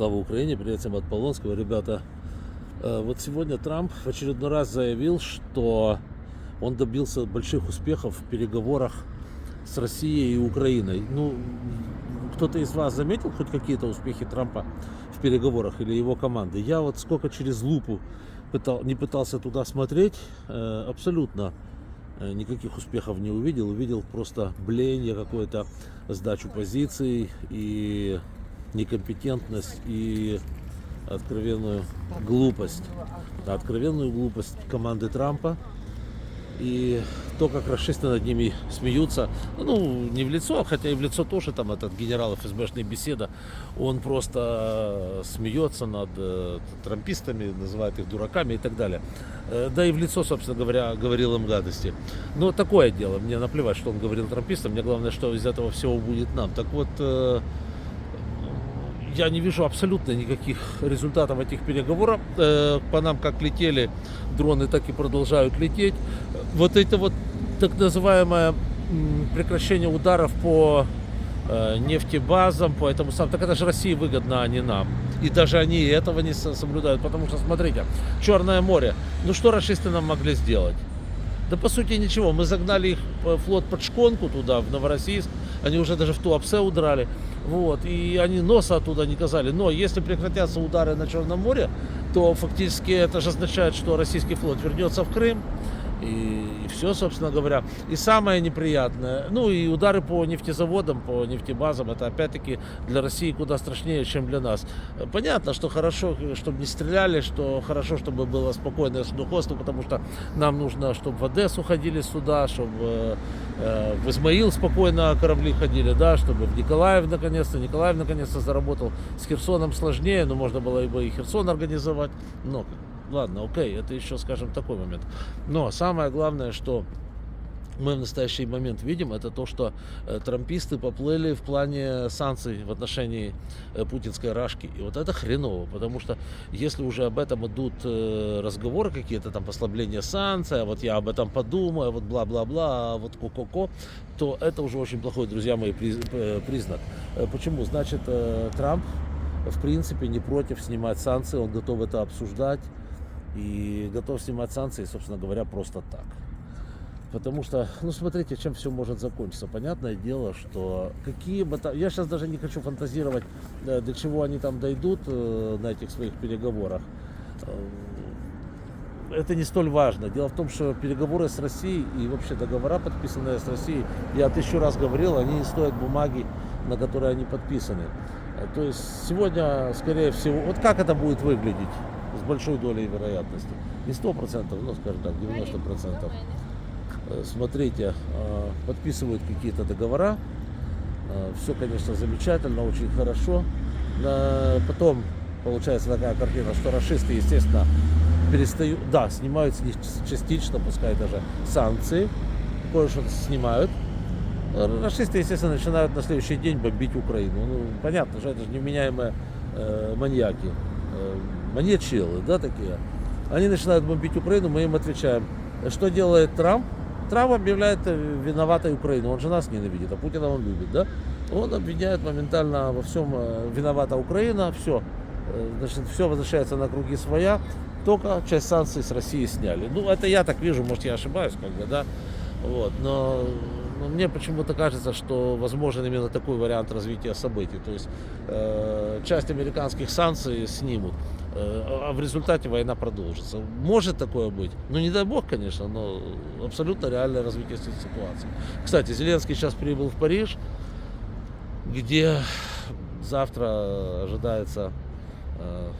Слава Украине, привет всем от Полонского. Ребята, э, вот сегодня Трамп в очередной раз заявил, что он добился больших успехов в переговорах с Россией и Украиной. Ну, кто-то из вас заметил хоть какие-то успехи Трампа в переговорах или его команды? Я вот сколько через лупу пытал, не пытался туда смотреть, э, абсолютно э, никаких успехов не увидел. Увидел просто блеяние какое-то, сдачу позиций и некомпетентность и откровенную глупость. Откровенную глупость команды Трампа. И то, как расисты над ними смеются, ну, не в лицо, хотя и в лицо тоже, там, этот генерал ФСБшный беседа, он просто смеется над э, трампистами, называет их дураками и так далее. Э, Да и в лицо, собственно говоря, говорил им гадости. Но такое дело, мне наплевать, что он говорил трампистам, мне главное, что из этого всего будет нам. Так вот, э, я не вижу абсолютно никаких результатов этих переговоров. Э, По нам как летели дроны, так и продолжают лететь. Вот это вот так называемое прекращение ударов по э, нефтебазам, по этому самому. Так это же России выгодно, а не нам. И даже они этого не со- соблюдают. Потому что, смотрите, Черное море. Ну что расисты нам могли сделать? Да по сути ничего, мы загнали их э, флот под шконку туда, в Новороссийск, они уже даже в Туапсе удрали, вот, и они носа оттуда не казали. Но если прекратятся удары на Черном море, то фактически это же означает, что российский флот вернется в Крым, и, все, собственно говоря. И самое неприятное, ну и удары по нефтезаводам, по нефтебазам, это опять-таки для России куда страшнее, чем для нас. Понятно, что хорошо, чтобы не стреляли, что хорошо, чтобы было спокойное судоходство, потому что нам нужно, чтобы в Одессу ходили сюда, чтобы э, в Измаил спокойно корабли ходили, да, чтобы в Николаев наконец-то, Николаев наконец-то заработал. С Херсоном сложнее, но можно было бы и Херсон организовать. Но ладно, окей, это еще, скажем, такой момент. Но самое главное, что мы в настоящий момент видим, это то, что э, трамписты поплыли в плане санкций в отношении э, путинской рашки. И вот это хреново, потому что если уже об этом идут э, разговоры какие-то, там послабление санкций, а вот я об этом подумаю, а вот бла-бла-бла, а вот ко-ко-ко, то это уже очень плохой, друзья мои, приз- признак. Почему? Значит, Трамп в принципе не против снимать санкции, он готов это обсуждать и готов снимать санкции, собственно говоря, просто так. Потому что, ну смотрите, чем все может закончиться. Понятное дело, что какие бы там... Я сейчас даже не хочу фантазировать, э, до чего они там дойдут э, на этих своих переговорах. Э, Это не столь важно. Дело в том, что переговоры с Россией и вообще договора, подписанные с Россией, я тысячу раз говорил, они не стоят бумаги, на которой они подписаны. То есть сегодня, скорее всего, вот как это будет выглядеть большой долей вероятности? Не 100%, ну скажем так, 90%. Э, Смотрите, э, подписывают какие-то договора. Все, конечно, замечательно, очень хорошо. Э, Потом получается такая картина, что расисты, естественно, перестают, да, снимают с них частично, пускай даже санкции, кое-что снимают. Э, Расисты, естественно, начинают на следующий день бомбить Украину. Ну, понятно же, это же невменяемые э, маньяки, э, маньячелы, да, такие. Они начинают бомбить Украину, мы им отвечаем. Что делает Трамп? Трамп объявляет э, виноватой Украину. Он же нас ненавидит, а Путина он любит, да? Он обвиняет моментально во всем э, виновата Украина, все. Значит, все возвращается на круги своя, только часть санкций с России сняли. Ну, это я так вижу, может, я ошибаюсь, как бы, да. Вот, но, но мне почему-то кажется, что возможен именно такой вариант развития событий. То есть э, часть американских санкций снимут, э, а в результате война продолжится. Может такое быть. Ну, не дай бог, конечно, но абсолютно реальное развитие си- ситуации. Кстати, Зеленский сейчас прибыл в Париж, где завтра ожидается э,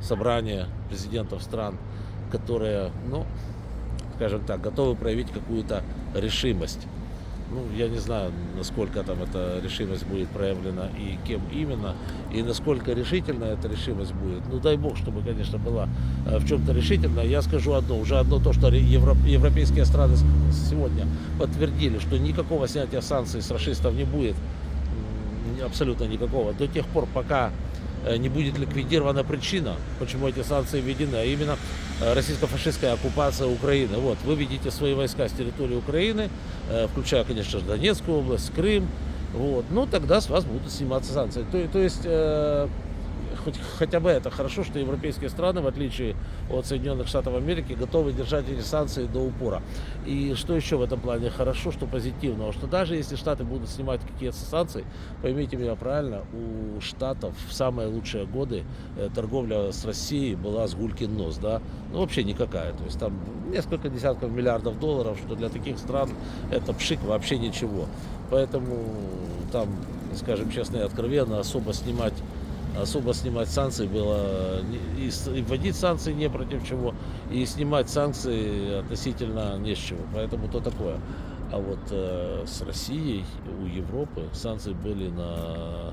собрание президентов стран, которые, ну, скажем так, готовы проявить какую-то решимость. Ну, я не знаю, насколько там эта решимость будет проявлена и кем именно, и насколько решительна эта решимость будет. Ну, дай бог, чтобы, конечно, была э, в чем-то решительная. Я скажу одно, уже одно то, что евро- европейские страны сегодня подтвердили, что никакого снятия санкций с расистов не будет, абсолютно никакого, до тех пор, пока не будет ликвидирована причина, почему эти санкции введены, а именно э, российско-фашистская оккупация Украины. Вот, вы видите свои войска с территории Украины, э, включая, конечно же, Донецкую область, Крым, вот, ну тогда с вас будут сниматься санкции. То, то есть э, хоть, хотя бы это хорошо, что европейские страны, в отличие от Соединенных Штатов Америки, готовы держать эти санкции до упора. И что еще в этом плане хорошо, что позитивного, что даже если Штаты будут снимать какие-то санкции, поймите меня правильно, у Штатов в самые лучшие годы э, торговля с Россией была с гулькин нос, да, ну вообще никакая, то есть там несколько десятков миллиардов долларов, что для таких стран это пшик вообще ничего. Поэтому там, скажем честно и откровенно, особо снимать особо снимать санкции было не- и, и вводить санкции не против чего и снимать санкции относительно не с чего. Поэтому то такое. А вот э, с Россией у Европы санкции были на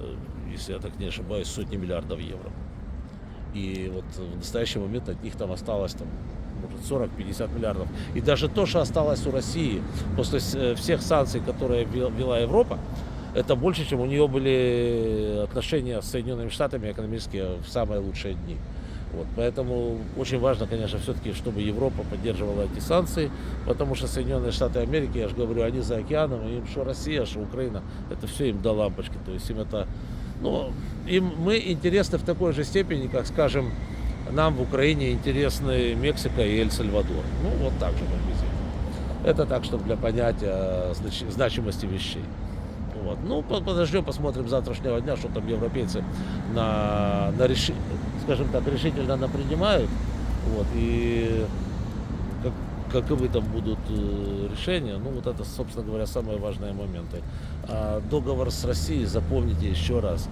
э, если я так не ошибаюсь сотни миллиардов евро. И вот в настоящий момент от них там осталось там может 40-50 миллиардов. И даже то, что осталось у России после э, всех санкций, которые вел- вела Европа, это больше, чем у нее были отношения с Соединенными Штатами экономические в самые лучшие дни. Вот, поэтому очень важно, конечно, все-таки, чтобы Европа поддерживала эти санкции, потому что Соединенные Штаты Америки, я же говорю, они за океаном, и им что Россия, что Украина, это все им до лампочки. То есть им это, ну, им мы интересны в такой же степени, как, скажем, нам в Украине интересны Мексика и Эль-Сальвадор. Ну, вот так же приблизительно. Это так, чтобы для понятия знач- значимости вещей. Вот. Ну, по- подождем, посмотрим завтрашнего дня, что там европейцы на, на реши- скажем так, решительно напринимают. Вот, и как, каковы там будут э, решения. Ну, вот это, собственно говоря, самые важные моменты. А договор с Россией, запомните еще раз,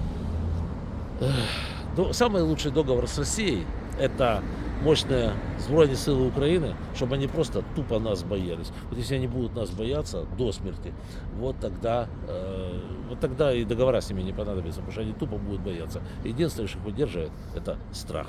самый лучший договор с Россией – это мощные сбройные силы Украины, чтобы они просто тупо нас боялись. Вот если они будут нас бояться до смерти, вот тогда, э, вот тогда и договора с ними не понадобятся, потому что они тупо будут бояться. Единственное, что их удерживает, это страх.